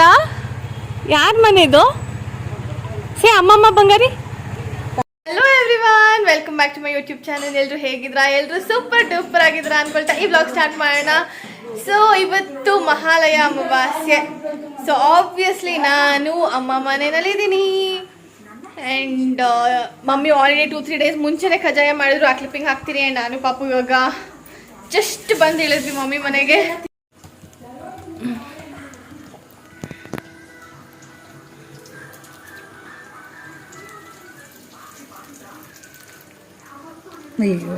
ಬಂದಿದ್ದೀರಾ ಯಾರ ಮನೆದು ಸೇ, ಅಮ್ಮಮ್ಮ ಬಂಗಾರಿ. Hello everyone welcome back to my YouTube channel ಎಲ್ಲರೂ ಹೇಗಿದ್ರಾ? ಎಲ್ಲರೂ ಸೂಪರ್ ಡೂಪರ್ ಆಗಿದ್ರಾ ಅನ್ಕೊಳ್ತಾ ಈ ಬ್ಲಾಗ್ ಸ್ಟಾರ್ಟ್ ಮಾಡೋಣ. ಸೊ ಇವತ್ತು ಮಹಾಲಯ ಅಮಾವಾಸ್ಯೆ. ಸೊ ಆಬ್ವಿಯಸ್ಲಿ ನಾನು ಅಮ್ಮ ಮನೆಯಲ್ಲಿದ್ದೀನಿ and mummy already two three days ಮುಂಚೆನೇ ಕಜಾಯ ಮಾಡಿದ್ರು. ಆ ಕ್ಲಿಪ್ಪಿಂಗ್ ಹಾಕ್ತೀನಿ. ಆ್ಯಂಡ್ ನಾನು ಪಾಪು ಇವಾಗ ಜಸ್ಟ್ ಬಂದು ಇಳಿದ್ವಿ ಮಮ್ಮಿ ಮನೆಗೆ. ಅಯ್ಯೋ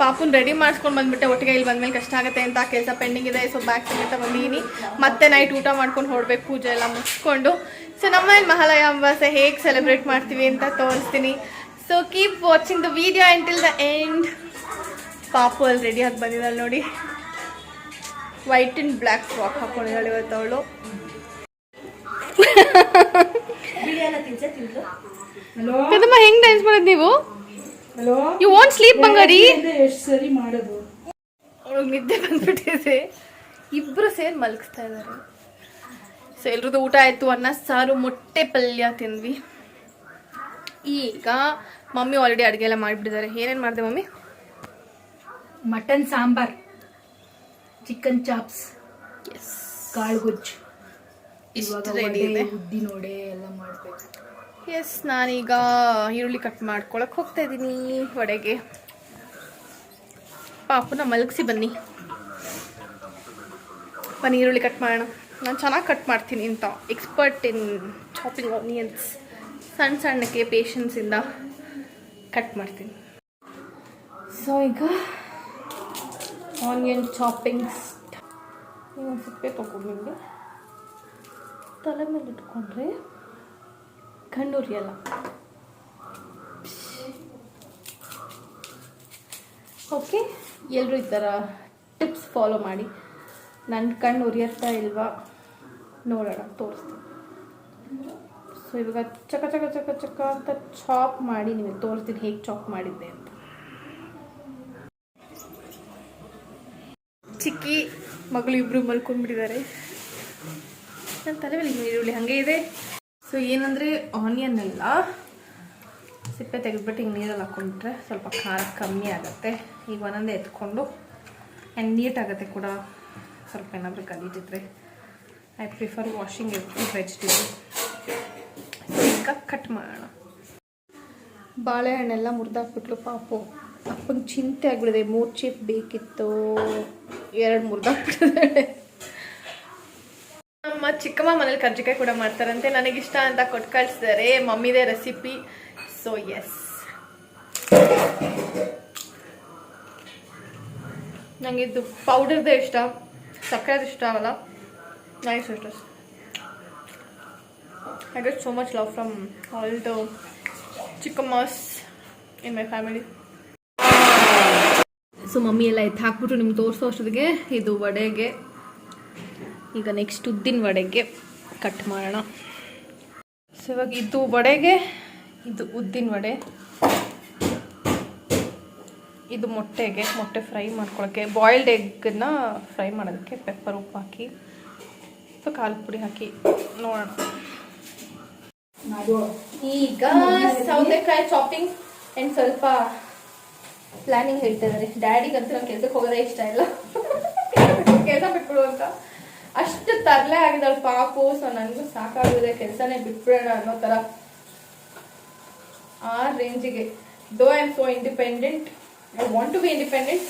ಪಾಪುನ್ ರೆಡಿ ಮಾಡ್ಕೊಂಡು ಬಂದ್ಬಿಟ್ಟೆ, ಒಟ್ಟಿಗೆ ಇಲ್ಲಿ ಬಂದ್ಮೇಲೆ ಕಷ್ಟ ಆಗುತ್ತೆ ಅಂತ. ಕೆಲಸ ಪೆಂಡಿಂಗ್ ಇದೆ ಸೊ ಬ್ಯಾಗ್ ಸಮೇತ ಬಂದಿದ್ದೀನಿ ಮತ್ತೆ ನೈಟ್ ಊಟ ಮಾಡ್ಕೊಂಡು ಹೊರಡ್ಬೇಕು, ಪೂಜೆ ಎಲ್ಲ ಮುಗಿಸ್ಕೊಂಡು. ಸೊ ನಮ್ಮ ಇಲ್ಲಿ ಮಹಾಲಯ ಅಂಬಾಸೆ ಹೇಗೆ ಸೆಲೆಬ್ರೇಟ್ ಮಾಡ್ತೀವಿ ಅಂತ ತೋರಿಸ್ತೀನಿ. So keep watching the video until the end ಪಾಪು ಅಲ್ಲಿ ರೆಡಿ ಆಗಿ ಬಂದಿದ್ದಲ್ಲಿ ನೋಡಿ. ವೈಟ್ ಅಂಡ್ ಬ್ಲ್ಯಾಕ್ ಫ್ರಾಕ್ ಹಾಕೊಂಡಿದ್ದಾಳೆ ಇವತ್ತು ಅವಳು. ಕದಮ್ಮ ಹೆಂಗ್ ಡ್ಯಾನ್ಸ್ ಮಾಡೋದು ನೀವು? ಯು ವಾಂಟ್ ಸ್ಲೀಪ್ ಬಂಗಾರಿ. ಎಷ್ಟು ಸರಿ ಮಾಡೋದು? ಅವ್ಳಿಗೆ ನಿದ್ದೆ ಬಂದ್ಬಿಟ್ಟಿದೆ. ಇಬ್ರು ಸೇರಿ ಮಲಗಿಸ್ತಾ ಇದ್ದಾರೆ. ಸೊ ಎಲ್ರದ್ದು ಊಟ ಆಯ್ತು ಅನ್ನ ಸಾರು ಮೊಟ್ಟೆ ಪಲ್ಯ ತಿಂದ್ವಿ. ಈಗ ಮಮ್ಮಿ ಆಲ್ರೆಡಿ ಅಡುಗೆ ಎಲ್ಲ ಮಾಡಿಬಿಟ್ಟಿದ್ದಾರೆ. ಏನೇನು ಮಾಡಿದೆ mummy? Mutton sambar. Chicken chops S ಕಾಳು ಗೊಜ್ಜು ಇವಾಗ ಇದೆ. ಉದ್ದಿನ ವಡೆ ಎಲ್ಲ ಮಾಡ್ಬೇಕು. ಎಸ್ ನಾನೀಗ ಈರುಳ್ಳಿ ಕಟ್ ಮಾಡ್ಕೊಳಕ್ ಹೋಗ್ತಾ ಇದ್ದೀನಿ ಒಡೆಗೆ ಪಾಪನ ಮಲಗಿಸಿ ಬನ್ನಿ. ಬನ್ನಿ ಈರುಳ್ಳಿ ಕಟ್ ಮಾಡೋಣ. ನಾನು ಚೆನ್ನಾಗಿ ಕಟ್ ಮಾಡ್ತೀನಿ ಅಂತ. ಎಕ್ಸ್ಪರ್ಟ್ ಇನ್ ಚಾಪಿಂಗ್ ಆನಿಯನ್ಸ್ ಸಣ್ಣ ಸಣ್ಣಕ್ಕೆ ಪೇಷನ್ಸಿಂದ ಕಟ್ ಮಾಡ್ತೀನಿ. ಸೊ ಈಗ ಆನಿಯನ್ ಚಾಪಿಂಗ್ಸ್ ನೀವು ಸಿಪ್ಪೆ ತಗೊಂಡು ತಲೆ ಮೇಲೆ ಇಟ್ಕೊಂಡ್ರೆ ಕಣ್ಣು ಉರಿಯಲ್ಲ ಓಕೆ ಎಲ್ಲರೂ ಈ ಥರ ಟಿಪ್ಸ್ ಫಾಲೋ ಮಾಡಿ. ನನ್ನ ಕಣ್ಣು ಉರಿಯತ್ತಾ ಇಲ್ವಾ? ನೋಡೋಣ, ತೋರಿಸ್ತೀನಿ. ಸೊ ಇವಾಗ ಚಕ ಚಕ ಚಕ ಚಕ ಅಂತ ಚಾಪ್ ಮಾಡಿ ನಿಮಗೆ ತೋರಿಸ್ತೀನಿ ಹೇಗೆ ಚಾಪ್ ಮಾಡಿದ್ದೆ ಅಂತ. ಚಿಕ್ಕಿ ಮಗಳು ಇಬ್ಬರು ಮಲ್ಕೊಂಡ್ಬಿಟ್ಟಿದ್ದಾರೆ. ನನ್ನ ತಲೆ ಮೇಲೆ ಈರುಳ್ಳಿ ಹಾಗೆ ಇದೆ. ಸೊ ಏನಂದರೆ ಆನಿಯನ್ ಎಲ್ಲ ಸಿಪ್ಪೆ ತೆಗೆದ್ಬಿಟ್ಟು ಹಿಂಗೆ ನೀರಲ್ಲಿ ಹಾಕ್ಕೊಂಡ್ಬಿಟ್ರೆ ಸ್ವಲ್ಪ ಖಾರ ಕಮ್ಮಿ ಆಗುತ್ತೆ. ಈಗ ಒಂದೊಂದೇ ಎತ್ಕೊಂಡು ಆ್ಯಂಡ್ ನೀಟಾಗುತ್ತೆ ಕೂಡ. ಸ್ವಲ್ಪ ಏನಾದರೂ ಕಲೀತಿದ್ರೆ. I prefer washing vegetable so ಈಗ ಕಟ್ ಮಾಡೋಣ. ಬಾಳೆಹಣ್ಣೆಲ್ಲ ಮುರಿದಾಕ್ಬಿಟ್ಲು ಪಾಪು. ಅಪ್ಪಂಗೆ ಚಿಂತೆ ಆಗ್ಬಿಡಿದೆ ಮೂರು ಚೀಪ್ ಬೇಕಿತ್ತು? ಎರಡು ಮುರಿದಾಕ್ಬಿಟ್ಟಿದೆ ನಮ್ಮ ಚಿಕ್ಕಮ್ಮ ಮನೇಲಿ ಕರ್ಜಿಕಾಯಿ ಕೂಡ ಮಾಡ್ತಾರಂತೆ. ನನಗಿಷ್ಟ ಅಂತ ಕೊಟ್ಟು ಕಳಿಸಿದ್ದಾರೆ. ಮಮ್ಮಿದೇ ರೆಸಿಪಿ ಸೊ ಎಸ್ ನನಗೆ ಇದು ಪೌಡರ್ದೇ ಇಷ್ಟ. ಸಕ್ಕರೆದು ಇಷ್ಟ ಆಗಲ್ಲ. ನೈಸ್ ಇಷ್ಟ I get so much love from all the ಚಿಕ್ಕಮ್ಮಸ್ in my family so mummy ಎಲ್ಲ ಎತ್ತು ಹಾಕ್ಬಿಟ್ಟು ನಿಮ್ಗೆ ತೋರಿಸೋ ಅಷ್ಟೊತ್ತಿಗೆ. ಇದು ವಡೆಗೆ. ಈಗ ನೆಕ್ಸ್ಟ್ ಉದ್ದಿನ ವಡೆಗೆ ಕಟ್ ಮಾಡೋಣ. ಸೊ ಇವಾಗ ಇದು ವಡೆಗೆ ಇದು ಉದ್ದಿನ ವಡೆ. ಇದು ಮೊಟ್ಟೆಗೆ ಮೊಟ್ಟೆ ಫ್ರೈ ಮಾಡ್ಕೊಳ್ಳೋಕ್ಕೆ ಬಾಯ್ಲ್ಡ್ ಎಗ್ಗನ್ನ ಫ್ರೈ ಮಾಡೋದಕ್ಕೆ ಪೆಪ್ಪರ್ ಉಪ್ಪು ಹಾಕಿ. ಸೊ ಕಾಲು ಪುಡಿ ಹಾಕಿ ನೋಡೋಣ. ಈಗ ಸೌತೆಕಾಯಿ ಚಾಪಿಂಗ್ ಆ್ಯಂಡ್ ಸ್ವಲ್ಪ ಪ್ಲಾನಿಂಗ್ ಹೇಳ್ತಾ ಇದ್ದಾರೆ ಡ್ಯಾಡಿಗಂತೂ ನಮ್ಮ ಕೆಲ್ಸಕ್ಕೆ ಹೋಗೋದೇ ಇಷ್ಟ ಇಲ್ಲ. ಕೆಲಸ ಬಿಟ್ಬಿಡು ಅಂತ. ಅಷ್ಟು ತರಲೆ ಆಗಿದ್ದಾಳೆ ಪಾಪು ಸೊ ನನಗೂ ಸಾಕಾಗಿದೆ ಕೆಲಸನೇ ಬಿಟ್ಬಿಡೋಣ ಅನ್ನೋ ಥರ ಆ ರೇಂಜಿಗೆ though I am so independent I want to be independent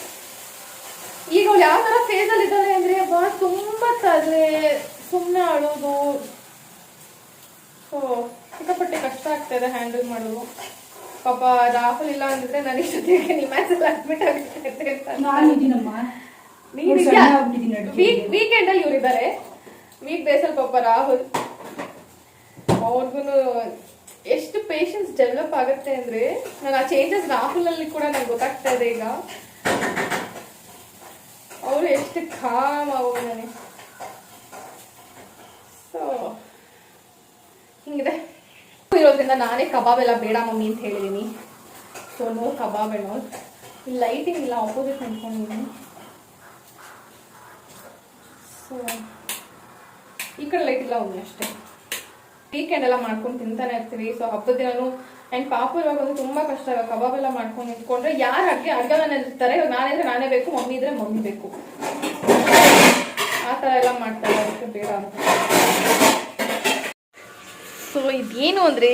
ಈಗ ಅವ್ಳು ಯಾವ ಥರ ಫೇಸಲ್ಲಿ ಇದ್ದಾಳೆ ಅಂದರೆ, ಬಾ, ತುಂಬ ತರಲೆ. ಸುಮ್ಮನೆ ಅಳೋದು ಸೊ ಸಿಕ್ಕಾಪಟ್ಟೆ ಕಷ್ಟ ಆಗ್ತಾ ಇದೆ ಹ್ಯಾಂಡಲ್ ಮಾಡೋದು. ಪಾಪ ರಾಹುಲ್ ಇಲ್ಲ ಅಂದ್ರೆ ನನಗೆ ಜೊತೆಗೆ ನಿಮ್ಮ ಅಡ್ಮಿಟ್ ಆಗುತ್ತೆ ಅಂತ ವೀಕೆಂಡ್ ಅಲ್ಲಿ ಇವರಿದ್ದಾರೆ. ವೀಕ್ ಡೇಸ್ ಅಲ್ಲಿ ಪಾಪ ರಾಹುಲ್. ಅವ್ರಿಗೂ ಎಷ್ಟು ಪೇಷನ್ಸ್ ಡೆವಲಪ್ ಆಗುತ್ತೆ ಅಂದ್ರೆ ನಾನು ಆ ಚೇಂಜಸ್ ರಾಹುಲ್ ಅಲ್ಲಿ ಕೂಡ ನಂಗೆ ಗೊತ್ತಾಗ್ತಾ ಇದೆ ಈಗ. ಅವ್ರು ಎಷ್ಟು ಕಾಮ್ ನನಗೆ. ಸೊ ಹಿಂಗಿದೆ. ಇರೋದ್ರಿಂದ ನಾನೇ ಕಬಾಬ್ ಎಲ್ಲ ಬೇಡ ಮಮ್ಮಿ ಅಂತ ಹೇಳಿದ್ದೀನಿ ಸೊ ನೋ ಕಬಾಬ್ ಏನೋ ಇಲ್ಲಿ ಲೈಟಿಂಗ್ ಇಲ್ಲ ಆಪೋಸಿಟ್ ನಿಂತ್ಕೊಂಡಿದ್ದೀನಿ ಸೊ ಈ ಕಡೆ ಲೈಟ್ ಇಲ್ಲ ಒಮ್ಮೆ ಅಷ್ಟೇ. ವೀಕೆಂಡ್ ಎಲ್ಲ ಮಾಡ್ಕೊಂಡು ತಿಂತಾನೆ ಇರ್ತೀವಿ. ಸೊ ಹಬ್ಬದ ದಿನನೂ ಆ್ಯಂಡ್ ಪಾಪ ಇವಾಗ ತುಂಬ ಕಷ್ಟ. ಇವಾಗ ಕಬಾಬ್ ಎಲ್ಲ ಮಾಡ್ಕೊಂಡು ನಿಂತ್ಕೊಂಡ್ರೆ ಯಾರು ಅಡುಗೆ ಅಡುಗೆ ಇರ್ತಾರೆ. ಇವಾಗ ನಾನಿದ್ರೆ ನಾನೇ ಬೇಕು, ಮಮ್ಮಿ ಇದ್ರೆ ಮಮ್ಮಿ ಬೇಕು. ಆ ಥರ ಎಲ್ಲ ಮಾಡ್ತಾರೆ. ಅದಕ್ಕೆ ಬೇಡ ಅಂತ. ಸೊ ಇದೇನು ಅಂದರೆ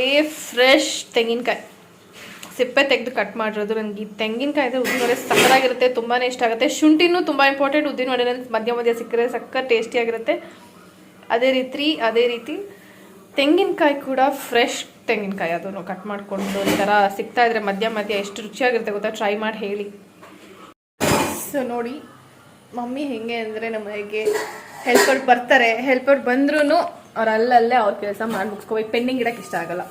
ಫ್ರೆಶ್ ತೆಂಗಿನಕಾಯಿ. ಸಿಪ್ಪೆ ತೆಗೆದು ಕಟ್ ಮಾಡಿರೋದು. ನನಗೆ ಈ ತೆಂಗಿನಕಾಯಿ ಅಂದರೆ ಉದ್ದಿನ ವಡೆ ಸಕ್ಕತ್ತಾಗಿರುತ್ತೆ ತುಂಬಾ ಇಷ್ಟ ಆಗುತ್ತೆ. ಶುಂಠಿನೂ ತುಂಬ ಇಂಪಾರ್ಟೆಂಟ್ ಉದ್ದಿನ ವಡೆ ಮಧ್ಯ ಮಧ್ಯ ಸಿಕ್ಕರೆ ಸಕ್ಕ ಟೇಸ್ಟಿಯಾಗಿರುತ್ತೆ ಅದೇ ರೀತಿ ಅದೇ ರೀತಿ ತೆಂಗಿನಕಾಯಿ ಕೂಡ ಫ್ರೆಶ್ ತೆಂಗಿನಕಾಯಿ. ಅದನ್ನು ಕಟ್ ಮಾಡಿಕೊಂಡು ಈ ಥರ ಸಿಗ್ತಾ ಇದ್ರೆ ಮಧ್ಯ ಮಧ್ಯ ಎಷ್ಟು ರುಚಿಯಾಗಿರುತ್ತೆ ಗೊತ್ತಾ? ಟ್ರೈ ಮಾಡಿ ಹೇಳಿ. ಸೊ ನೋಡಿ, ಮಮ್ಮಿ ಹೆಂಗೆ ಅಂದರೆ ನಮ್ಮ ಮನೆಗೆ ಹೆಲ್ಪರ್ ಬರ್ತಾರೆ. ಹೆಲ್ಪರ್ ಬಂದ್ರೂ ಅವ್ರು ಅಲ್ಲಲ್ಲೇ ಅವ್ರ ಕೆಲಸ ಮಾಡಿ ಮುಗಿಸ್ಕೋಬೇಕು ಪೆಂಡಿಂಗ್ ಇಡಕ್ಕೆ ಇಷ್ಟ ಆಗಲ್ಲ.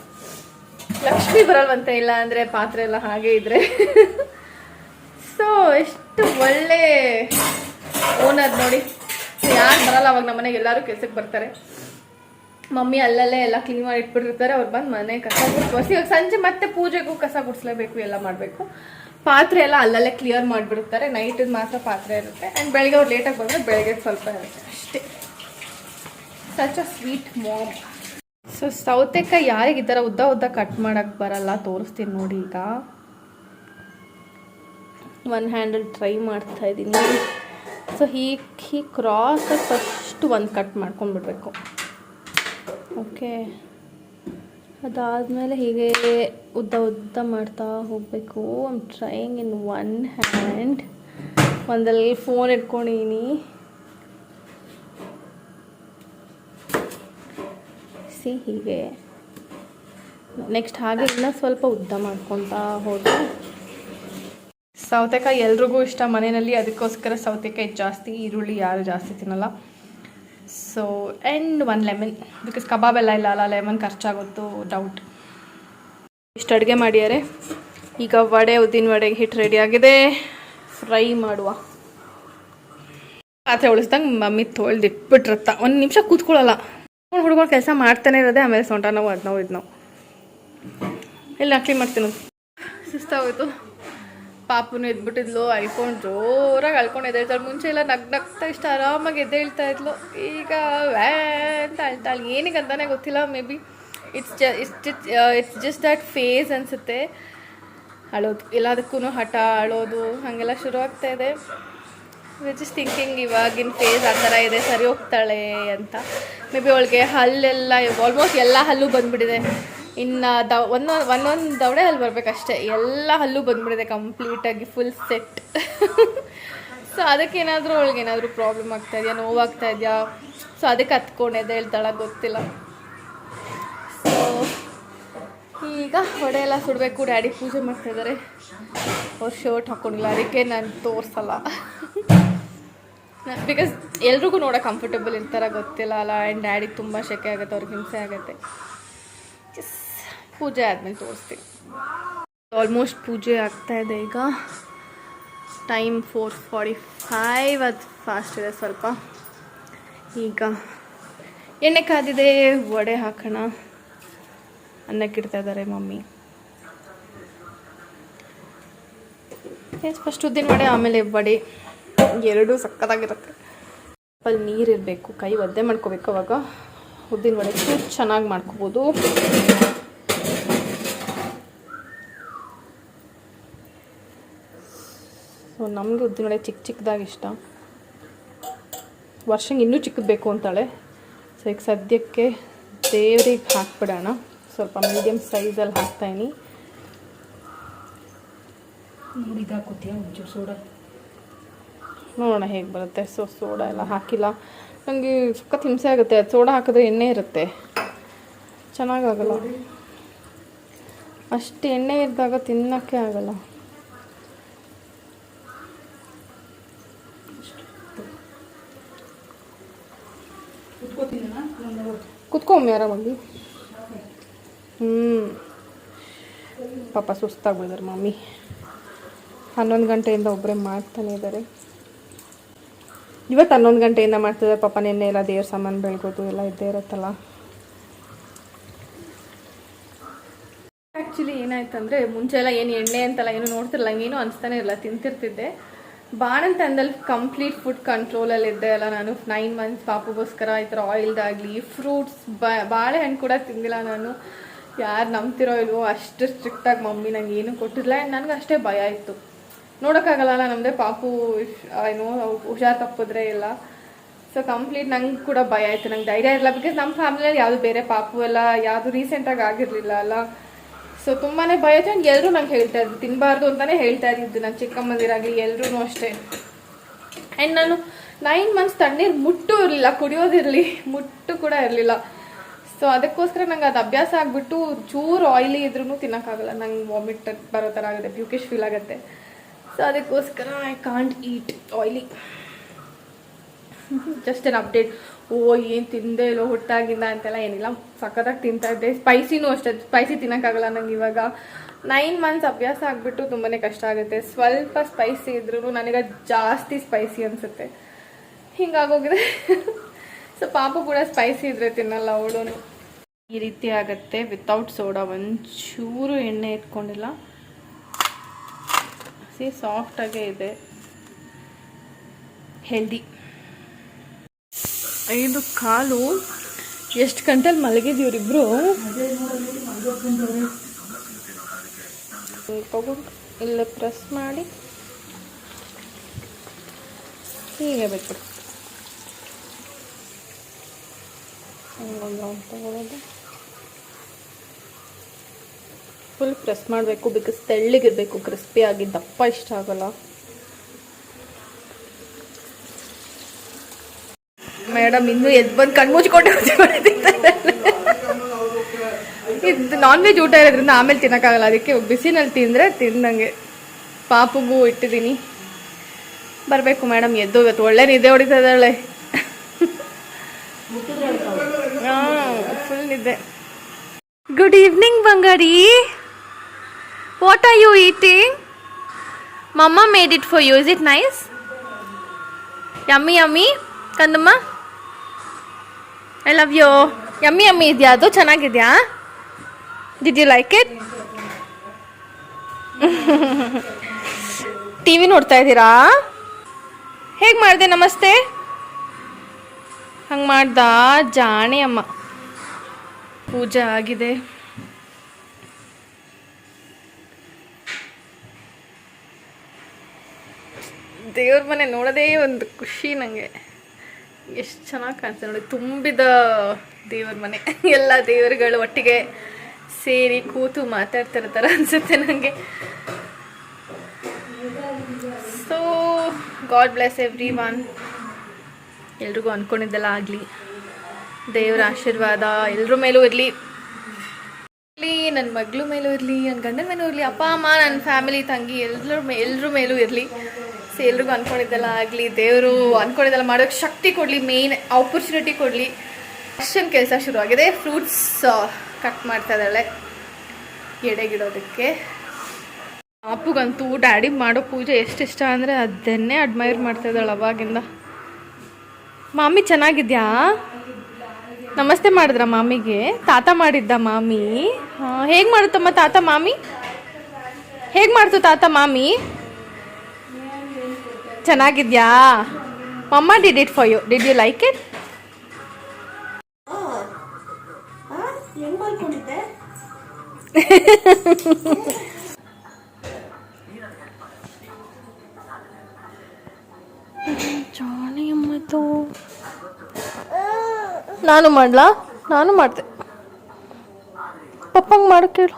ಲಕ್ಷ್ಮಿ ಬರಲ್ವಂತ ಇಲ್ಲ ಅಂದರೆ ಪಾತ್ರೆ ಎಲ್ಲ ಹಾಗೆ ಇದ್ರೆ. ಸೊ ಎಷ್ಟು ಒಳ್ಳೆ ಓನರ್ ನೋಡಿ. ಯಾರು ಬರಲ್ಲ ಅವಾಗ ನಮ್ಮ ಮನೆಗೆ ಎಲ್ಲರೂ ಕೆಲಸಕ್ಕೆ ಬರ್ತಾರೆ. ಮಮ್ಮಿ ಅಲ್ಲಲ್ಲೇ ಎಲ್ಲ ಕ್ಲೀನ್ ಮಾಡಿ ಇಟ್ಬಿಟ್ಟಿರ್ತಾರೆ, ಅವ್ರು ಬಂದು ಮನೆ ಕಸ ಗುಡಿಸಿ ಇವಾಗ ಸಂಜೆ ಮತ್ತೆ ಪೂಜೆಗೂ ಕಸ ಗುಡಿಸ್ಲೇಬೇಕು, ಎಲ್ಲ ಮಾಡಬೇಕು. ಪಾತ್ರೆ ಎಲ್ಲ ಅಲ್ಲಲ್ಲೇ ಕ್ಲಿಯರ್ ಮಾಡಿಬಿಡ್ತಾರೆ ನೈಟಿಗೆ ಮಾತ್ರ ಪಾತ್ರೆ ಇರುತ್ತೆ. ಆ್ಯಂಡ್ ಬೆಳಗ್ಗೆ ಅವ್ರು ಲೇಟಾಗಿ ಬಂದರೆ ಬೆಳಗ್ಗೆ ಸ್ವಲ್ಪ ಇರುತ್ತೆ. ಅಷ್ಟೇ. Such a sweet mom so ಸೌತೆಕಾಯಿ ಯಾರಿಗೆ ಈ ಥರ ಉದ್ದ ಉದ್ದ ಕಟ್ ಮಾಡೋಕ್ಕೆ ಬರಲ್ಲ ತೋರಿಸ್ತೀನಿ ನೋಡಿ ಈಗ. ಒನ್ ಹ್ಯಾಂಡಲ್ ಟ್ರೈ ಮಾಡ್ತಾ ಇದ್ದೀನಿ. ಸೊ ಹೀಗೆ ಹೀಗೆ ಕ್ರಾಸ್ ಫಸ್ಟ್ ಒಂದು ಕಟ್ ಮಾಡ್ಕೊಂಡ್ಬಿಡ್ಬೇಕು. ಓಕೆ ಅದಾದಮೇಲೆ ಹೀಗೆ ಉದ್ದ ಉದ್ದ ಮಾಡ್ತಾ ಹೋಗಬೇಕು. I'm trying in one hand ಒಂದಲ್ಲಿ phone ಇಟ್ಕೊಂಡಿದ್ದೀನಿ ಸಿ ಹೀಗೆ. ನೆಕ್ಸ್ಟ್ ಹಾಗೆ ಇನ್ನೂ ಸ್ವಲ್ಪ ಉದ್ದ ಮಾಡ್ಕೊತಾ ಹೋದ್ರೆ ಸೌತೆಕಾಯಿ ಎಲ್ರಿಗೂ ಇಷ್ಟ. ಮನೆಯಲ್ಲಿ ಅದಕ್ಕೋಸ್ಕರ ಸೌತೆಕಾಯಿ ಜಾಸ್ತಿ, ಈರುಳ್ಳಿ ಯಾರು ಜಾಸ್ತಿ ತಿನ್ನಲ್ಲ. So and one lemon because kebab ಎಲ್ಲ ಇಲ್ಲ ಅಲ್ಲ ಲೆಮನ್ ಖರ್ಚಾಗುತ್ತೋ ಡೌಟ್ ಇಷ್ಟು ಅಡುಗೆ ಮಾಡ್ಯಾರೆ, ಈಗ ವಡೆ, ಉದ್ದಿನ ವಡೆಗೆ ಹಿಟ್ಟು ರೆಡಿ ಆಗಿದೆ. ಫ್ರೈ ಮಾಡುವ. ಪಾತ್ರೆ ಉಳಿಸ್ದಂಗೆ ಮಮ್ಮಿ ತೊಳೆದಿಟ್ಬಿಟ್ರತ್ತ. ಒಂದು ನಿಮಿಷ ಕೂತ್ಕೊಳ್ಳಲ್ಲ. ಹುಡುಗರು ಕೆಲಸ ಮಾಡ್ತಾನೆ ಇರೋದೆ ಆಮೇಲೆ ಸೊಂಟ ನಾವು, ಅದು ನಾವು, ಇದು ನಾವು. ಇಲ್ಲ ಕ್ಲೀನ್ ಮಾಡ್ತೀನಿ. ಸುಸ್ತಾಗೋಯ್ತು. ಪಾಪುನು ಎದ್ಬಿಟ್ಟಿದ್ಲು ಅಳ್ಕೊಂಡು ಜೋರಾಗಿ ಅಳ್ಕೊಂಡು ಎದ್ದೇಳ್ತಾಳೆ ಮುಂಚೆ ಎಲ್ಲ ನಗ್ ನಗ್ತಾ ಇಷ್ಟ ಆರಾಮಾಗಿ ಎದ್ದೇಳ್ತಾ ಇದ್ಲು. ಈಗ, ವ್ಯಾ, ಅಂತ ಅಳ್ತಾಳೆ ಏನಿಗೆ ಅಂತಾನೆ ಗೊತ್ತಿಲ್ಲ ಮೇ ಬಿ ಇಟ್ಸ್ ಜ it's it's just that phase ಅನಿಸುತ್ತೆ. ಅಳೋದು ಎಲ್ಲದಕ್ಕೂ ಹಠ, ಅಳೋದು, ಹಾಗೆಲ್ಲ ಶುರು ಆಗ್ತಾ ಜಸ್ಟ್ ಥಿಂಕಿಂಗ್ ಇವಾಗಿನ ಫೇಸ್ ಆ ಥರ ಇದೆ, ಸರಿ ಹೋಗ್ತಾಳೆ ಅಂತ. ಮೇ ಬಿ ಅವಳಿಗೆ ಹಲ್ಲೆಲ್ಲ ಆಲ್ಮೋಸ್ಟ್ ಎಲ್ಲ ಹಲ್ಲು ಬಂದುಬಿಟ್ಟಿದೆ. ಇನ್ನು ದ ಒಂದೊಂದು ಒಂದೊಂದು ದವಡೆ ಹಲ್ಲು ಬರಬೇಕಷ್ಟೇ. ಎಲ್ಲ ಹಲ್ಲು ಬಂದುಬಿಟ್ಟಿದೆ ಕಂಪ್ಲೀಟಾಗಿ ಫುಲ್ ಸೆಟ್ ಸೊ ಅದಕ್ಕೇನಾದರೂ ಅವಳಿಗೆ ಏನಾದರೂ ಪ್ರಾಬ್ಲಮ್ ಆಗ್ತಾ ಇದೆಯಾ, ನೋವಾಗ್ತಾ ಇದೆಯಾ? ಸೊ ಅದಕ್ಕೆ ಹತ್ಕೊಂಡಿದೆ ಹೇಳ್ತಾಳ, ಗೊತ್ತಿಲ್ಲ. ಸೊ ಈಗ ಹೊಡೆ ಎಲ್ಲ ಸುಡಬೇಕು, ಡ್ಯಾಡಿ ಪೂಜೆ ಮಾಡ್ತಾ ಇದ್ದಾರೆ ಅವ್ರು ಶರ್ಟ್ ಹಾಕೊಂಡಿಲ್ಲ, ಅದಕ್ಕೆ ನಾನು ತೋರಿಸಲ್ಲ. ಬಿಕಾಸ್ ಎಲ್ರಿಗೂ ನೋಡ ಕಂಫರ್ಟಬಲ್ ಇರ್ತಾರ, ಗೊತ್ತಿಲ್ಲ ಅಲ್ಲ ಆ್ಯಂಡ್ ಡ್ಯಾಡಿಗೆ ತುಂಬ ಶೆಕೆ ಆಗುತ್ತೆ, ಅವ್ರಿಗೆ ಹಿಂಸೆ ಆಗುತ್ತೆ. ಪೂಜೆ ಆದಮೇಲೆ ತೋರಿಸ್ತೀನಿ. ಆಲ್ಮೋಸ್ಟ್ ಪೂಜೆ ಆಗ್ತಾ ಇದೆ ಈಗ. ಟೈಮ್ ಫೋರ್ ಫಾರ್ಟಿ ಫೈವ್ ಅದು ಫಾಸ್ಟ್ ಇದೆ ಸ್ವಲ್ಪ. ಈಗ ಎಣ್ಣೆ ಕಾದಿದೆ, ವಡೆ ಹಾಕೋಣ. ಅನ್ನಕ್ಕೆ ಇಡ್ತಾ ಇದ್ದಾರೆ ಮಮ್ಮಿ. ಫಸ್ಟ್ ಉದ್ದಿನ ವಡೆ, ಆಮೇಲೆ ವಡೆ. ಎರಡೂ ಸಕ್ಕತ್ತಾಗಿರುತ್ತೆ. ಅಲ್ಲಿ ನೀರಿರಬೇಕು ಕೈ ಒದ್ದೆ ಮಾಡ್ಕೋಬೇಕು ಅವಾಗ. ಉದ್ದಿನ ವಡೆ ಚೆನ್ನಾಗಿ ಮಾಡ್ಕೋಬೋದು. ಸೊ ನಮಗೆ ಉದ್ದಿನ ವಡೆ ಚಿಕ್ಕ ಚಿಕ್ಕದಾಗಿ ಇಷ್ಟ. ವರ್ಷಂಗೆ ಇನ್ನೂ ಚಿಕ್ಕದು ಬೇಕು ಅಂತಾಳೆ. ಸೊ ಈಗ ಸದ್ಯಕ್ಕೆ ದೇವ್ರಿಗೆ ಹಾಕ್ಬಿಡೋಣ. ಸ್ವಲ್ಪ ಮೀಡಿಯಮ್ ಸೈಜಲ್ಲಿ ಹಾಕ್ತಾಯಿನಿ ನೋಡಿ ಇದಾಕೋತೀಯ ಒಂಚೂರು ಸೋಡಾ. ನೋಡೋಣ ಹೇಗೆ ಬರುತ್ತೆ. ಸೊ ಸೋಡಾ ಎಲ್ಲ ಹಾಕಿಲ್ಲ. ನನಗೆ ಸಖತ್ ಹಿಂಸೆ ಆಗುತ್ತೆ. ಅದು ಸೋಡಾ ಹಾಕಿದ್ರೆ ಎಣ್ಣೆ ಇರುತ್ತೆ. ಚೆನ್ನಾಗಾಗಲ್ಲ. ಅಷ್ಟು ಎಣ್ಣೆ ಇದ್ದಾಗ ತಿನ್ನೋಕ್ಕೆ ಆಗಲ್ಲ. ಕುತ್ಕೊಮ್ಮೆ ಆರಾಮಾಗಿ. ಹ್ಞೂ ಪಾಪ ಸುಸ್ತಾಗ್ಬಿದ್ದಾರೆ ಮಮ್ಮಿ. ಹನ್ನೊಂದು ಗಂಟೆಯಿಂದ ಒಬ್ಬರೇ ಮಾಡ್ತಾನೆ ಇದ್ದಾರೆ. ಇವತ್ತು ಹನ್ನೊಂದು ಗಂಟೆಯಿಂದ ಮಾಡ್ತಿದ್ದಾರೆ ಪಾಪ ನಿನ್ನೆ ಎಲ್ಲ ದೇವ್ರ ಸಾಮಾನು ಬೆಳ್ಗೋದು ಎಲ್ಲ ಇದ್ದೇ ಇರುತ್ತಲ್ಲ. ಆ್ಯಕ್ಚುಲಿ ಏನಾಯ್ತಂದರೆ ಮುಂಚೆ ಎಲ್ಲ ಏನು ಎಣ್ಣೆ ಅಂತೆಲ್ಲ ಏನು ನೋಡ್ತಿರಲ್ಲ ಏನು ಅನಿಸ್ತಾನೆ ಇರಲ್ಲ ತಿಂತಿರ್ತಿದ್ದೆ. ಬಾಣಂತ ಅಂದಲ್ಲಿ ಕಂಪ್ಲೀಟ್ ಫುಡ್ ಕಂಟ್ರೋಲಲ್ಲಿ ಇದ್ದೆ ಅಲ್ಲ ನಾನು. ನೈನ್ ಮಂತ್ಸ್ ಪಾಪುಗೋಸ್ಕರ ಈ ಥರ ಆಯಿಲ್ದಾಗಲಿ ಫ್ರೂಟ್ಸ್ ಬಾಳೆಹಣ್ಣು ಕೂಡ ತಿಂದಿಲ್ಲ ನಾನು. ಯಾರು ನಂಬ್ತಿರೋ ಇಲ್ವೋ ಅಷ್ಟು ಸ್ಟ್ರಿಕ್ಟಾಗಿ ಮಮ್ಮಿ ನಂಗೆ ಏನು ಕೊಟ್ಟಿರಲಿಲ್ಲ. ಆ್ಯಂಡ್ ನನಗೆ ಅಷ್ಟೇ ಭಯ ಇತ್ತು. ನೋಡೋಕ್ಕಾಗಲ್ಲ ನಮ್ಮದೇ ಪಾಪು ಏನು ಹುಷಾರು ತಪ್ಪಿದ್ರೆ ಇಲ್ಲ ಸೊ ಕಂಪ್ಲೀಟ್ ನಂಗೆ ಕೂಡ ಭಯ ಆಯಿತು ನಂಗೆ ಧೈರ್ಯ ಇರಲ್ಲ ಬಿಕಾಸ್ ನಮ್ಮ ಫ್ಯಾಮಿಲಿಯಲ್ಲಿ ಯಾವುದು ಬೇರೆ ಪಾಪು ಎಲ್ಲ ಯಾವುದು ರೀಸೆಂಟಾಗಿ ಆಗಿರಲಿಲ್ಲ ಅಲ್ಲ. ಸೊ ತುಂಬಾ ಭಯ ಆಯ್ತು ಆ್ಯಂಡ್ ಎಲ್ಲರೂ ನಂಗೆ ಹೇಳ್ತಾ ಇದ್ರು. ತಿನ್ನಬಾರ್ದು ಅಂತಲೇ ಹೇಳ್ತಾ ಇದ್ದಿದ್ದು. ನನ್ನ ಚಿಕ್ಕಮ್ಮಂದಿರಾಗಲಿ ಎಲ್ಲರೂ ಅಷ್ಟೇ. ಆ್ಯಂಡ್ ನಾನು ನೈನ್ ಮಂತ್ಸ್ ತಣ್ಣೀರು ಮುಟ್ಟು ಇರಲಿಲ್ಲ. ಕುಡಿಯೋದಿರಲಿ. ಮುಟ್ಟು ಕೂಡ ಇರಲಿಲ್ಲ. ಸೊ ಅದಕ್ಕೋಸ್ಕರ ನಂಗೆ ಅದು ಅಭ್ಯಾಸ ಆಗಿಬಿಟ್ಟು ಚೂರು ಆಯಿಲಿ ಇದ್ರೂ ತಿನ್ನೋಕ್ಕಾಗಲ್ಲ. ನಂಗೆ ವಾಮಿಟ್ ಬರೋ ಥರ ಆಗುತ್ತೆ ಬ್ಯೂಕಿಶ್ ಫೀಲ್ ಆಗುತ್ತೆ. ಸೊ ಅದಕ್ಕೋಸ್ಕರ I can't eat oily just ಏನು ಅಪ್ಡೇಟ್ ಓ, ಏನು ತಿಂದೆ ಇಲ್ಲೋ ಹುಟ್ಟಾಗಿಂದ ಅಂತೆಲ್ಲ ಏನಿಲ್ಲ. ಸಖತ್ತಾಗಿ ತಿಂತಾ ಇದ್ದೆ. ಸ್ಪೈಸಿನೂ ಅಷ್ಟೇ. ಸ್ಪೈಸಿ ತಿನ್ನೋಕ್ಕಾಗಲ್ಲ ನಂಗೆ ಇವಾಗ. ನೈನ್ ಮಂತ್ಸ್ ಅಭ್ಯಾಸ ಆಗಿಬಿಟ್ಟು ತುಂಬಾ ಕಷ್ಟ ಆಗುತ್ತೆ. ಸ್ವಲ್ಪ ಸ್ಪೈಸಿ ಇದ್ರೂ ನನಗೆ ಜಾಸ್ತಿ ಸ್ಪೈಸಿ ಅನಿಸುತ್ತೆ. ಹಿಂಗಾಗೋಗಿದೆ ಸೊ ಪಾಪು ಕೂಡ ಸ್ಪೈಸಿ ಇದ್ರೆ ತಿನ್ನಲ್ಲ ಅವಳು ಈ ರೀತಿ ಆಗುತ್ತೆ ವಿತೌಟ್ ಸೋಡಾ ಒಂಚೂರು ಎಣ್ಣೆ ಇಟ್ಕೊಂಡಿಲ್ಲ ಸಿ ಸಾಫ್ಟಾಗೇ ಇದೆ. ಹೆಲ್ದಿ ಐದು ಕಾಲು. ಎಷ್ಟು ಗಂಟೆಲಿ ಮಲಗಿದ್ವಿ ಇವರಿಬ್ರು? ತಗೊಂಡು ಇಲ್ಲೇ ಪ್ರೆಸ್ ಮಾಡಿ. ಹೀಗೆ ಬೇಕು ತಗೊಳ್ಳೋದು ಫುಲ್ ಪ್ರೆಸ್ ಮಾಡಬೇಕು ಬಿಕಾಸ್ ತೆಳ್ಳಗಿರಬೇಕು ಕ್ರಿಸ್ಪಿ ಆಗಿ ದಪ್ಪ ಇಷ್ಟ ಆಗಲ್ಲ. ಮೇಡಮ್, ಇನ್ನೂ ಎದ್ದು ಬಂದು ಕಣ್ಣು ಮುಚ್ಕೊಂಡು ಇದು ನಾನ್ ವೆಜ್ ಊಟ ಇರೋದ್ರಿಂದ ಆಮೇಲೆ ತಿನ್ನೋಕ್ಕಾಗಲ್ಲ. ಅದಕ್ಕೆ ಬಿಸಿನಲ್ಲಿ ತಿಂದ್ರೆ ತಿಂದಂಗೆ. ಪಾಪುಗೂ ಇಟ್ಟಿದ್ದೀನಿ. ಬರಬೇಕು ಮೇಡಮ್, ಎದ್ದು ಇವತ್ತು ಒಳ್ಳೆ ನಿದ್ದೆ ಹೊಡಿತಾ ಇದ್ದಾಳೆ ಹಾಂ ನಿದ್ದೆ good evening Bangari. What are you eating mumma made it for you is it nice yummy yummy ಕಂದಮ್ಮ I love you yummy yummy ಇದೆಯಾ? ಅದು ಚೆನ್ನಾಗಿದೆಯಾ? Did you like it T V ನೋಡ್ತಾ ಇದ್ದೀರಾ? ಹೇಗೆ ಮಾಡಿದೆ ನಮಸ್ತೆ? ಹಂಗೆ ಮಾಡ್ದ? ಜಾಣೆ ಅಮ್ಮ. ಪೂಜೆ ಆಗಿದೆ. ದೇವ್ರ ಮನೆ ನೋಡೋದೇ ಒಂದು ಖುಷಿ ನನಗೆ ಎಷ್ಟು ಚೆನ್ನಾಗಿ ಕಾಣ್ತದೆ ನೋಡಿ, ತುಂಬಿದ ದೇವ್ರ ಮನೆ. ಎಲ್ಲ ದೇವರುಗಳು ಒಟ್ಟಿಗೆ ಸೇರಿ ಕೂತು ಮಾತಾಡ್ತಿರೋ ಥರ ಅನಿಸುತ್ತೆ ನನಗೆ so God bless every one ಎಲ್ರಿಗೂ ಅಂದ್ಕೊಂಡಿದ್ದೆಲ್ಲ ಆಗಲಿ. ದೇವರ ಆಶೀರ್ವಾದ ಎಲ್ಲರ ಮೇಲೂ ಇರಲಿ. ಇರಲಿ ನನ್ನ ಮಗಳ ಮೇಲೂ ಇರಲಿ ನನ್ನ ಗಂಡನ ಮೇಲೂ ಇರಲಿ, ಅಪ್ಪ, ಅಮ್ಮ ನನ್ನ ಫ್ಯಾಮಿಲಿ, ತಂಗಿ ಎಲ್ಲರ ಮೇ ಎಲ್ಲರ ಮೇಲೂ ಇರಲಿ. ಸೊ, ಎಲ್ರಿಗೂ ಅಂದ್ಕೊಂಡಿದ್ದೆಲ್ಲ ಆಗಲಿ, ದೇವರು ಅಂದ್ಕೊಂಡಿದ್ದೆಲ್ಲ ಮಾಡೋಕ್ಕೆ ಶಕ್ತಿ ಕೊಡಲಿ ಮೇಯ್ನ್ ಆಪರ್ಚುನಿಟಿ ಕೊಡಲಿ. ಅಷ್ಟೊಂದು ಕೆಲಸ ಶುರುವಾಗಿದೆ ಫ್ರೂಟ್ಸ್ ಕಟ್ ಮಾಡ್ತಾ ಇದ್ದಾಳೆ. ಎಡೆಗಿಡೋದಕ್ಕೆ ಅಪ್ಪಗಂತೂ ಡ್ಯಾಡಿ ಮಾಡೋ ಪೂಜೆ ಎಷ್ಟು ಇಷ್ಟ ಅಂದರೆ ಅದನ್ನೇ ಅಡ್ಮೈರ್ ಮಾಡ್ತಾ ಇದ್ದಾಳೆ ಅವಾಗಿಂದ. ಮಾಮಿ ಚೆನ್ನಾಗಿದ್ಯಾ? ನಮಸ್ತೆ ಮಾಡಿದ್ರ ಮಾಮಿಗೆ? ತಾತ ಮಾಡಿದ್ದ ಮಾಮಿ? ಹೇಗೆ ಮಾಡುತ್ತಮ್ಮ ತಾತ ಮಾಮಿ? ಹೇಗೆ ಮಾಡ್ತು ತಾತ ಮಾಮಿ? ಚೆನ್ನಾಗಿದ್ಯಾ? Mumma did it for you did you like it Johnny ತೋ ನಾನು ಮಾಡ್ಲಾ? ನಾನು ಮಾಡಿದೆ. ಪಪ್ಪಂಗೆ ಮಾಡು ಕೇಳು.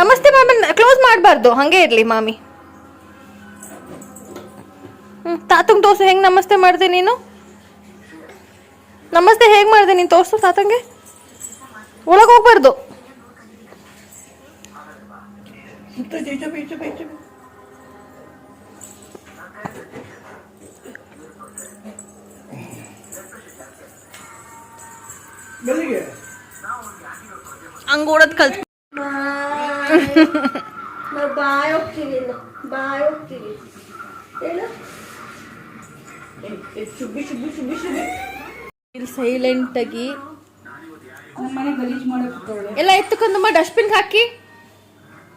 ನಮಸ್ತೆ ಮಾಮಿ ಕ್ಲೋಸ್ ಮಾಡಬಾರ್ದು. ಹಾಗೆ ಇರಲಿ ಮಾಮಿ. ಹ್ಞೂ ತಾತಂಗೆ ತೋರ್ಸು, ಹೆಂಗೆ ನಮಸ್ತೆ ಮಾಡಿದೆ ನೀನು? ನಮಸ್ತೆ ಹೇಗೆ ಮಾಡಿದೆ ನೀನು ತೋರಿಸು ತಾತಂಗೆ? ಒಳಗೆ ಹೋಗ್ಬಾರ್ದು. ಬೆಳಿಗ್ಗೆ ಹಂಗೆ ಓಡೋದು ಕಲ್ತು ನಾವು ಬಾಯ್ ಹೋಗ್ತೀವಿ ಬಾಯ್ ಹೋಗ್ತೀವಿ ಹೇಳು ಶುಬ್ಬಿ ಇಲ್ಲಿ ಗಲೀಜ್ ಎಲ್ಲ ಎತ್ತುಕೊಂಡು ಡಸ್ಟ್ಬಿನ್ ಹಾಕಿ.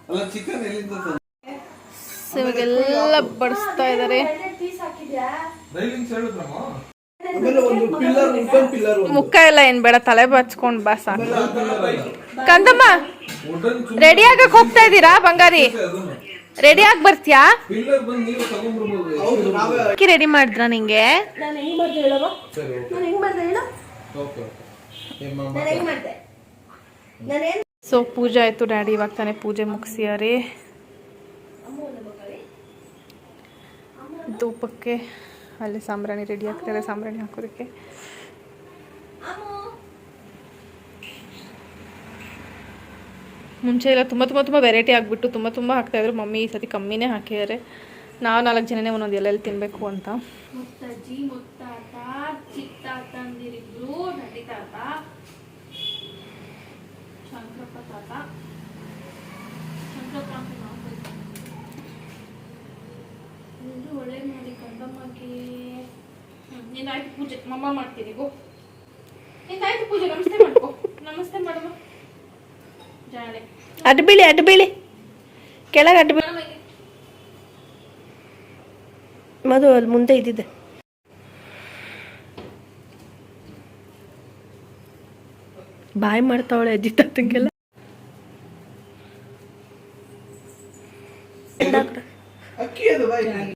ಅಲ್ಲ ಚಿಕನ್ ಎಲ್ಲಿಂದ ಇವಾಗೆಲ್ಲ ಬಡಿಸ್ತಾ ಇದ್ದಾರೆ ಪೀಸ್ ಹಾಕಿದ್ಯಾ ರೈಲಿಂಗ್ಸ್ ಹೇಳಿದ್ರಮ್ಮ ಒಂದು ಪಿಲ್ಲರ್ ವುಡನ್ ಪಿಲ್ಲರ್ ಮುಖ ಎಲ್ಲ ಏನ್ ಬೇಡ ತಲೆ ಬಚ್ಕೊಂಡ್ ಬಾ ಸಾಕು. ಕಂದಮ್ಮ ರೆಡಿ ಆಗಕ್ ಹೋಗ್ತಾ ಇದ್ದೀರಾ ಬಂಗಾರಿ? ರೆಡಿ ಆಗಿ ಬರ್ತೀಯಾ? ಅಕ್ಕಿ ರೆಡಿ ಮಾಡಿದ್ರ ನಿಂಗೆ? ಸೊ ಪೂಜೆ ಆಯಿತು, ಡ್ಯಾಡಿ ಇವಾಗ ತಾನೇ ಪೂಜೆ ಮುಗಿಸಿಯಾರಿ ಧೂಪಕ್ಕೆ ಅಲ್ಲಿ ಸಾಂಬ್ರಾಣಿ ರೆಡಿ ಆಗ್ತಾರೆ ಸಾಂಬ್ರಾಣಿ ಹಾಕೋದಕ್ಕೆ. ಮುಂಚೆ ಎಲ್ಲ ತುಂಬ ತುಂಬ ತುಂಬ ವೆರೈಟಿ ಆಗಿಬಿಟ್ಟು ತುಂಬ ತುಂಬ ಹಾಕ್ತಾಯಿದ್ರು ಮಮ್ಮಿ ಈ ಸತಿ ಕಮ್ಮಿನೇ ಹಾಕಿದ್ದಾರೆ. ನಾವು ನಾಲ್ಕು ಜನನೇ ಒಂದೊಂದು ಎಲ್ಲೆಲ್ಲಿ ತಿನ್ನಬೇಕು ಅಂತ ಮುತ್ತಜ್ಜಿ ಮುತ್ತಾತ ಚಿಕ್ಕ ತಾತಂದಿರಿಬ್ರು ನಟಿ ತಾತ ಶಂಕರಪ್ಪ ತಾತ ಶಂಕರಪ್ಪ ಅಂತ ನಾವು ಎಲ್ರು ಒಳ್ಳೆ ಮಾಡಿ ಕಂದಮ್ಮಗೆ ನಿಂದಾಯ್ತು ಪೂಜೆ ಮಮ್ಮ ಮಾಡ್ತೀನಿ ಗೋ. ನಿಂದಾಯ್ತು ಪೂಜೆ ನಮಸ್ತೆ ಮಾಡ್ಕೋ. ನಮಸ್ತೆ ಮಾಡಮ್ಮ ಬೀಳಿ ಅಡ್ಬಿಳಿ ಬೀಳಿ. ಕೆಳಗೆ ಅಡ್ಬಿಳಿ ಬೀಳಿ. ಮಧು ಅಲ್ಲಿ ಮುಂದೆ ಇದ್ದಿದ್ದೆ. ಬಾಯ್ ಮಾಡ್ತಾವಳೆ ಅಜ್ಜಿ ತಾತಂಗೆಲ್ಲ ಅಕ್ಕಿ ಅದು ಬಾಯ್ ನನಗೆ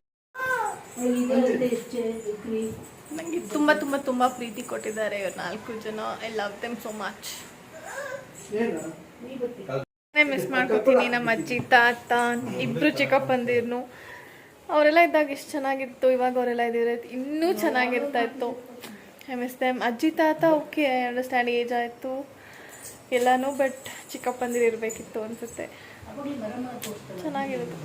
ತುಂಬ ಪ್ರೀತಿ ಕೊಟ್ಟಿದ್ದಾರೆ ಇವ್ರು ನಾಲ್ಕು ಜನ. I love them so much miss ಮಾಡ್ಕೊತೀನಿ ನಮ್ಮ ಅಜ್ಜಿ, ತಾತ, ಇಬ್ರು ಚಿಕ್ಕಪ್ಪಂದಿರ್ನು. ಅವರೆಲ್ಲ ಇದ್ದಾಗ ಎಷ್ಟು ಚೆನ್ನಾಗಿತ್ತು. ಇವಾಗ ಅವರೆಲ್ಲ ಇದ್ದಿದ್ರೆ ಇನ್ನೂ ಚೆನ್ನಾಗಿರ್ತಾ ಇತ್ತು. ಐ ಮಿಸ್ ದೆಮ್ ಅಜ್ಜಿ, ತಾತ ಓಕೆ ಅಂಡರ್ಸ್ಟ್ಯಾಂಡ್ ಏಜ್ ಆಯಿತು. ಎಲ್ಲನೂ ಬಟ್ ಚಿಕ್ಕಪ್ಪಂದಿರು ಇರಬೇಕಿತ್ತು ಅನಿಸುತ್ತೆ. ಚೆನ್ನಾಗಿರುತ್ತೆ.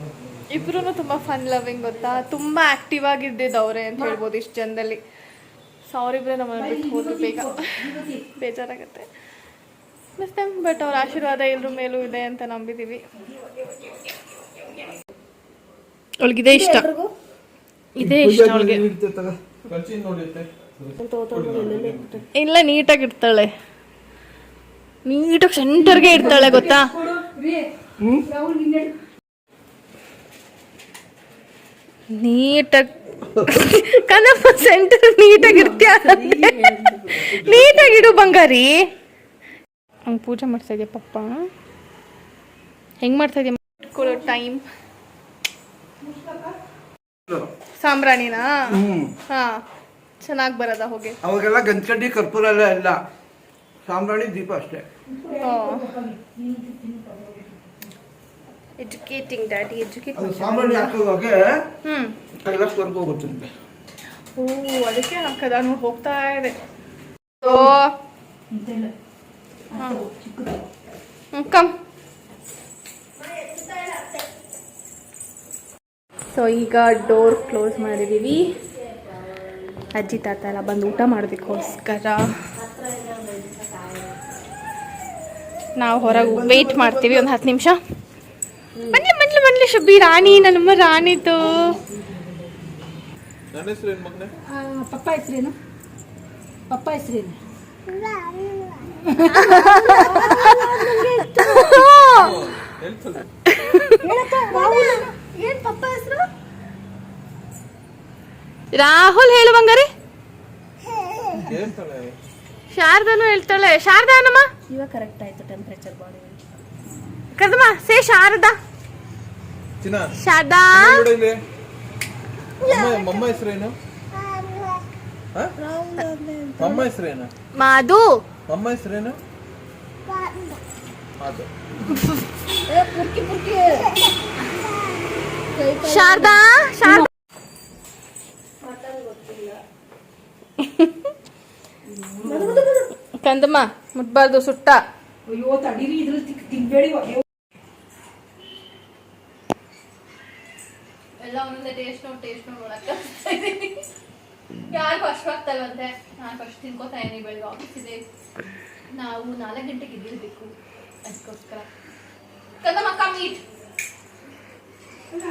ಇಬ್ರು ತುಂಬ ಫನ್ ಲವಿಂಗ್ ಗೊತ್ತಾ? ತುಂಬ ಆ್ಯಕ್ಟಿವ್ ಆಗಿದ್ದಿದ್ದು ಅವರೇ ಅಂತ ಹೇಳ್ಬೋದು ಇಷ್ಟು ಜನದಲ್ಲಿ. ಸೊ ಅವರಿಬ್ಬರೇ ನಮ್ಮನ್ನು ಬಿಟ್ಟು ಹೋದ್ರು. ಬೇಗ ಬೇಜಾರಾಗುತ್ತೆ. ಮಿಸ್ ಟೈಮ್ ಬಟ್ ಅವ್ರ ಆಶೀರ್ವಾದ ಎಲ್ಲರ ಮೇಲೂ ಇದೆ ಅಂತ ನಂಬಿದೀವಿ. ಅವಳಿಗಿದೆ ಇಷ್ಟ. ಇದೇ ಇಷ್ಟ ಅವಳಿಗೆ. ಇಲ್ಲ ನೀಟಾಗಿ ಇಡ್ತಾಳೆ. ನೀಟಾಗಿ ಸೆಂಟರ್ಗೆ ಇಡ್ತಾಳೆ ಗೊತ್ತಾ? ನೀಟಾಗಿ ಕನಪ್ಪ ಸೆಂಟರ್ ನೀಟಾಗಿ ನೀಟಾಗಿಡು ನೀಟಾಗಿ ಇಡು ಬಂಗಾರಿ. ಹಂಗೆ ಪೂಜೆ ಮಾಡ್ತಾ ಇದೆಯಾ ಪಪ್ಪ? ಹೆಂಗ್ ಮಾಡ್ತಾ ಇದೆಯಾ? ಇಟ್ಕೊಳ್ಳೋ ಟೈಮ್ ಸಾಂಬ್ರಾಣಿನಾ? ಹಾ ಚೆನ್ನಾಗಿ ಬರೋದ ಹೋಗಿ. ಅವಾಗೆಲ್ಲ ಗಂಜಕಡ್ಡಿ ಕರ್ಪೂರ ಎಲ್ಲ ಇಲ್ಲ. ಸಾಂಬ್ರಾಣಿ ದೀಪ ಅಷ್ಟೇ. ಎಜುಕೇಟಿಂಗ್ ಡ್ಯಾಡಿ ಎಜುಕೇಟ್ ಅದು ಸಾಂಬ್ರಾಣಿ ಹಾಕೋವಾಗ ಹ್ಮ್. ಎಲ್ಲ ಸ್ವರ್ಗ ಓ ಅದಕ್ಕೆ ಹಾಕದ ನೋಡಿ ಹೋಗ್ತಾ ಇದೆ ಓ. ಕಮ್ ಸೊ ಈಗ ಡೋರ್ ಕ್ಲೋಸ್ ಮಾಡಿದ್ದೀವಿ ಅಜ್ಜಿ ತಾತ ಎಲ್ಲ ಬಂದು ಊಟ ಮಾಡೋದಕ್ಕೋಸ್ಕರ. ನಾವು ಹೊರಗೆ ವೆಯ್ಟ್ ಮಾಡ್ತೀವಿ ಒಂದು ಹತ್ತು ನಿಮಿಷ. ಮನ್ಲಿ ಮನ್ಲಿ ಮನ್ಲಿ ಶುಭಿ ರಾಣಿ ನನ್ನಮ್ಮ ರಾಣಿತು ನನ್ನ ಹೆಸರು ಏನು ಮಗನೆ? ಪಪ್ಪ ಹೆಸ್ರೇನು? ಪಪ್ಪ ಹೆಸರೇನು? ಏನ್ ಪಪ್ಪ ಹೆಸರು ರಾಹುಲ್ ಹೇಳು ಬಂಗಾರಿ. ಹೇಳ್ತಾಳೆ? ಶಾರದಾನು ಹೇಳ್ತಾಳೆ. ಶಾರದಾನಮ್ಮ ಇವಾಗ ಕರೆಕ್ಟ್ ಆಯ್ತು ಟೆಂಪರೇಚರ್ ಬಾಡಿ ಕರ್ದಮ್ಮ ಸೇ ಶಾರದಾ. ಶಾರದಾ. ಮಮ್ಮ ಹೆಸರೇನು ಹ? ಮಮ್ಮ ಹೆಸರೇನು ಮಾಧು. ಮಮ್ಮ ಹೆಸರೇನು ಶಾರದಾ ಶಾರದಾ. ಕಂದಮ್ಮ ಮುಟ್ಬಾರ್ದು ಸುಟ್ಟ. ಅಯ್ಯೋ ತಡೀರಿ ಇದ್ರಲ್ಲಿ ತಿಕ್ ತಿನ್ಬೇಡಿ. ಅಯ್ಯೋ. ಎಲ್ಲ ಒಂದೊಂದೇ ಟೇಸ್ಟ್ ನೋಡಿ ಟೇಸ್ಟ್ ನೋಡಿ ನೋಡಕ್ಕೆ ಯಾರಿಗೂ ಅಷ್ಟವಾಗ್ತಲ್ವಂತೆ ನಾನು ಫಸ್ಟ್ ತಿನ್ಕೋತಾ ಇದೀನಿ ಬೆಳಗ್ಗೆ ಆಫೀಸ್ ಇದೆ ನಾವು ನಾಲ್ಕು ಗಂಟೆಗೆ ಇದ್ದಿರ್ಬೇಕು ಅದಕ್ಕೋಸ್ಕರ ಕದಮ್ಮ ಕಮ್ ಈಟ್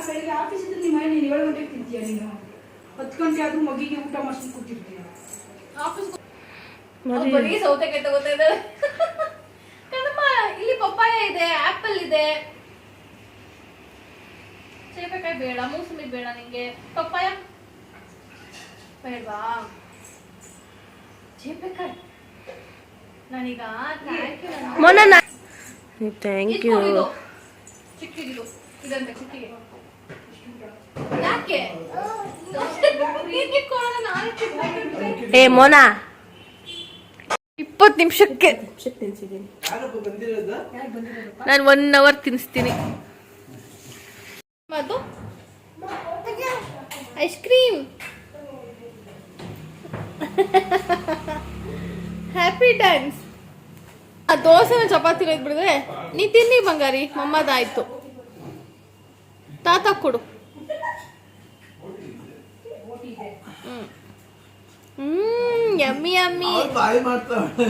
ಬೆಳಿಗ್ಗೆ ಆಫೀಸ್ ಇದ್ರೆ ನಿಮ್ಮ ಮನೆ ನೀನು ಏಳು ಗಂಟೆಗೆ ತಿಂತೀಯ ನೀನು? ಹತ್ತು ಗಂಟೆ ಆದ್ರೂ ಮಗಿಗೆ ಊಟ ಮಾಡ್ಸ್ಕೊಂಡು ಕೂತಿರ್ತೀವಿ ಆಫೀಸ್ ಬರೀ ಸೌತೆಕಾಯಿ ತಗೋತಾ ಇದ್ದಾರೆ. ಕಣಮ್ಮ ಇಲ್ಲಿ ಪಪ್ಪಾಯ ಇದೆ ಆಪಲ್ ಇದೆ. ಸೇಬೆಕಾಯಿ ಬೇಡ ಮೂಸಂಬಿ ಬೇಡ ನಿಂಗೆ. ಪಪ್ಪಾಯ? ಬೇಡವಾ? ಸೇಬೆಕಾಯಿ? ನಾನೀಗ ಥ್ಯಾಂಕ್ ಯು ಮೊನ್ನ ಥ್ಯಾಂಕ್ ಯು ಚಿಕ್ಕಿಗಿದು ಇದಂತ ಚಿಕ್ಕಿಗೆ. ಯಾಕೆ. ಏ ಮೋನ. ಇಪ್ಪತ್ತು ನಿಮಿಷಕ್ಕೆ. ನಾನು ಒನ್ ಅವರ್ ತಿನ್ನಿಸ್ತೀನಿ ಅದು? ಐಸ್ ಕ್ರೀಮ್ ಹ್ಯಾಪಿ ಡ್ಯಾನ್ಸ್ ಆ ದೋಸೆನ ಚಪಾತಿ ಬಿಡಿದ್ರೆ ನೀ ತಿನ್ನಿ ಬಂಗಾರಿ ಮಮ್ಮದಾಯ್ತು. ತಾತ ಕೊಡು. ಹ್ಮ್. ಹ್ಮ್ ಯಮ್ಮಿ ಯಮ್ಮಿ ಬಾಯಿ ಮಾಡ್ತಾವೆ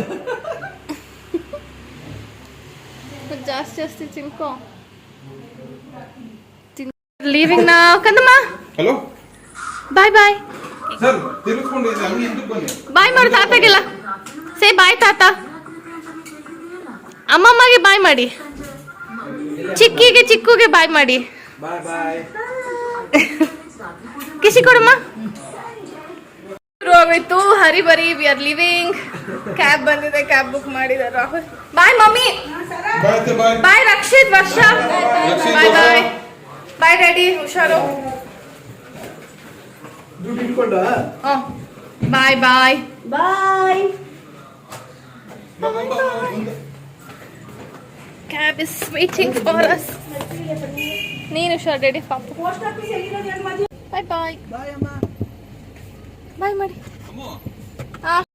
ಜಾಸ್ತಿ ಜಾಸ್ತಿ ತಿನ್ಕೋ. ಲೀವಿಂಗ್ ನಾ ಕಂದಮ್ಮ. ಹಲೋ ಬಾಯ್ ಬಾಯ್ ಸರ್ ತಿರುಗಿಸ್ಕೊಂಡಿದ್ದೆ ಹಂಗೆ ಹಿಂದಕ್ಕೆ ಬನ್ನಿ. ಬಾಯ್ ಮಾಡು ತಾತಗೆಲ್ಲ ಸೇ ಬಾಯ್ ತಾತ. ಅಮ್ಮಮ್ಮಗೆ ಬಾಯ್ ಮಾಡಿ. ಚಿಕ್ಕಿಗೆ ಚಿಕ್ಕುಗೆ ಬಾಯ್ ಮಾಡಿ. ಬಾಯ್ ಬಾಯ್ ಕಿಸಿ ಕೊಡಮ್ಮ. ಆಗೋಯ್ತು ಹರಿ ಬರಿ ವಿ ಆರ್ ಲಿವಿಂಗ್ ಕ್ಯಾಬ್ ಬಂದಿದೆ ಕ್ಯಾಬ್ ಬುಕ್ ಮಾಡಿದ್ದಾರೆ Rahul. Bye mummy. Bye Rakshit Varsha. Bye. Bye ಬಾಯ್ ಡ್ಯಾಡಿ ಹುಷಾರು. ದುಡ್ಡು ಇಟ್ಕೊಂಡ? ಬಾಯ್ ಬಾಯ್ ಬಾಯ್ ಬಾ, ಬಾ, ಬಾ, ಬಾ, ಮುಂದೆ. Cab is waiting for us ನೀನು ಹುಷಾರ್ ಡ್ಯಾಡಿ ಪಾಪ. ಬಾಯ್ ಬಾಯ್ ಬಾಯ್ ಅಮ್ಮ. ಬಾಯ್ ಮಾಡಿ.